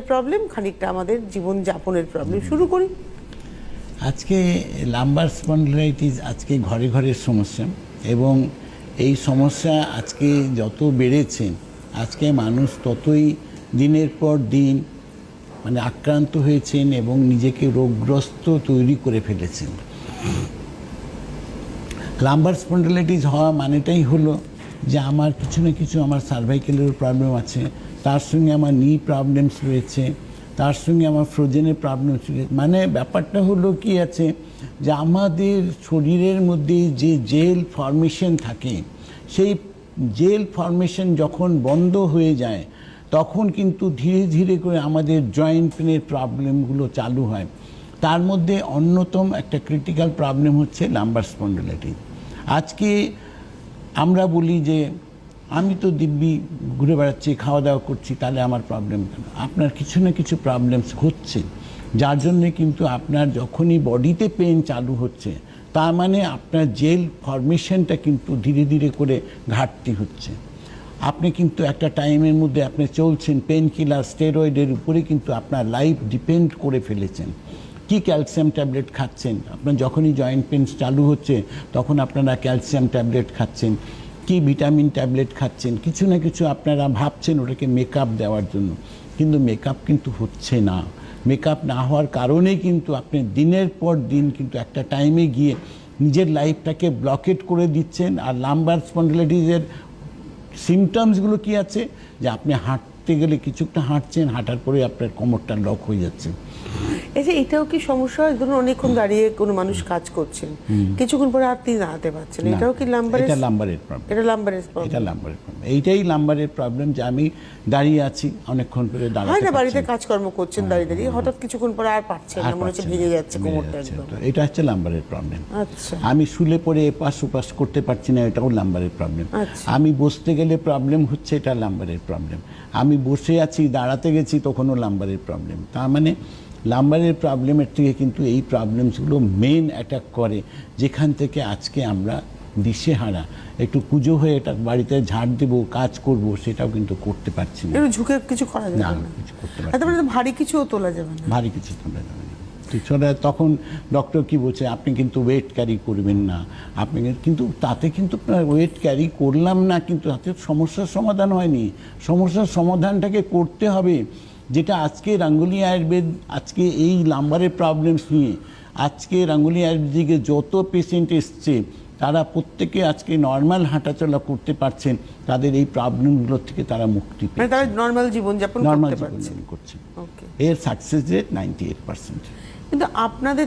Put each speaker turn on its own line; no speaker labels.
Problem খানিকটা আমাদের জীবন যাপনের প্রবলেম শুরু করি।
আজকে লাম্বার স্পন্ডিলাইটিস আজকে ঘরে ঘরের সমস্যা এবং এই সমস্যা আজকে যত বেড়েছে আজকে মানুষ ততই দিনের পর দিন মানে আক্রান্ত হয়েছেন এবং নিজেকে রোগগ্রস্ত তৈরি করে ফেলেছেন। লাম্বার স্পন্ডিলাইটিস হওয়া মানেটাই হলো যে আমার কিছু না কিছু আমার সার্ভাইকেলের প্রবলেম আছে তার সঙ্গে আমার নি প্রবলেমস রয়েছে, তার সঙ্গে আমার ফ্রোজেনের প্রবলেমস রয়েছে। মানে ব্যাপারটা হলো কি আছে যে আমাদের শরীরের মধ্যে যে জেল ফর্মেশন থাকে, সেই জেল ফর্মেশন যখন বন্ধ হয়ে যায়, তখন কিন্তু ধীরে ধীরে করে আমাদের জয়েন্ট পেনের প্রবলেমগুলো চালু হয়। তার মধ্যে অন্যতম একটা ক্রিটিক্যাল প্রবলেম হচ্ছে লাম্বার স্পন্ডিলাইটিস আজকে আমরা বলি যে আমি তো দিব্যি ঘুরে বেড়াচ্ছি, খাওয়া দাওয়া করছি, তাহলে আমার প্রবলেম কেন? আপনার কিছু না কিছু প্রবলেমস হচ্ছে। যার জন্যে কিন্তু আপনার যখনই বডিতে পেন চালু হচ্ছে, তার মানে আপনার জেল ফরমেশনটা কিন্তু ধীরে ধীরে করে ঘাটতি হচ্ছে। আপনি কিন্তু একটা টাইমের মধ্যে আপনি চলছেন পেন কিলার স্টেরয়েডের উপরে কিন্তু আপনার লাইফ ডিপেন্ড করে ফেলেছেন। কি ক্যালসিয়াম ট্যাবলেট খাচ্ছেন? আপনার যখনই জয়েন্ট পেন চালু হচ্ছে, তখন আপনারা ক্যালসিয়াম ট্যাবলেট খাচ্ছেন। কি ভিটামিন ট্যাবলেট খাচ্ছেন, কিছু না কিছু আপনারা ভাবছেন ওটাকে মেকআপ দেওয়ার জন্য। কিন্তু মেকআপ কিন্তু হচ্ছে না। মেকআপ না হওয়ার কারণেই কিন্তু আপনি দিনের পর দিন কিন্তু একটা টাইমে গিয়ে নিজের লাইফটাকে ব্লকেট করে দিচ্ছেন। আর লাম্বার স্পন্ডিলাইটিসের সিমটমসগুলো কি আছে? যে আপনি হাঁটতে গেলে কিছুটা হাঁটছেন, হাঁটার পরে আপনার কোমরটা লক হয়ে যাচ্ছে।
এই যে এটাও কি সমস্যা হয়? ধরুন অনেকক্ষণ দাঁড়িয়ে কোনো মানুষ কাজ করছেন। কিছুক্ষণ পরে আর তিনি দাঁড়াতে পারছেন এটাও কি লাম্বারের
এটা লাম্বারের প্রবলেম
এটা লাম্বারের
এটা লাম্বারের প্রবলেম এইটাই লাম্বারের প্রবলেম যে আমি দাঁড়িয়ে আছি অনেকক্ষণ
হয়
দাঁড়াতে
না বাড়িতে কাজকর্ম করছেন দাঁড়িয়ে দাঁড়িয়ে হঠাৎ কিছুক্ষণ পরে আর পারছেন না মনে হচ্ছে ভেঙে যাচ্ছে কোমরটা একদম।
এটা হচ্ছে লাম্বারের প্রবলেম
আচ্ছা।
আমি শুলে পড়ে এপাশ ওপাশ করতে পারছি না এটাও লাম্বারের প্রবলেম
আচ্ছা।
আমি বসতে গেলে প্রবলেম হচ্ছে এটা লাম্বারের প্রবলেম আমি বসে আছি দাঁড়াতে গেছি তখনও লাম্বারের প্রবলেম তার মানে লাম্বারের প্রবলেমের থেকে কিন্তু এই প্রবলেমসগুলো মেন অ্যাটাক করে। যেখান থেকে আজকে আমরা দিশেহারা একটু পুজো হয়ে এটা বাড়িতে ঝাড় দেবো কাজ করব সেটাও কিন্তু করতে পারছি না।
একটু ঝুঁকে কিছু করা
না
যাবে না
কিছু করতে পারছি
ভারী কিছুও তোলা যাবে না।
ভারী কিছু তোলা যাবে না। তখন ডক্টর কি বলছে আপনি কিন্তু ওয়েট ক্যারি করবেন না। আপনি কিন্তু তাতে কিন্তু ওয়েট ক্যারি করলাম না কিন্তু তাতে সমস্যার সমাধান হয়নি। সমস্যার সমাধানটাকে করতে হবে। যেটা আজকে রাঙ্গুলি আয়ুর্বেদ আজকে এই লাম্বারের প্রবলেমস নিয়ে আজকে রাঙ্গুলি আয়ুর্বেদিকে যত পেশেন্ট এসছে তারা প্রত্যেকে আজকে নর্মাল হাঁটাচলা করতে পারছেন তাদের এই প্রবলেমগুলোর থেকে তারা মুক্তি
মানে
পেয়ে
তারা নর্মাল জীবনযাপন
নর্মাল জীবনযাপন করছে।
ওকে
এর success rate ninety eight percent
কিন্তু আপনাদের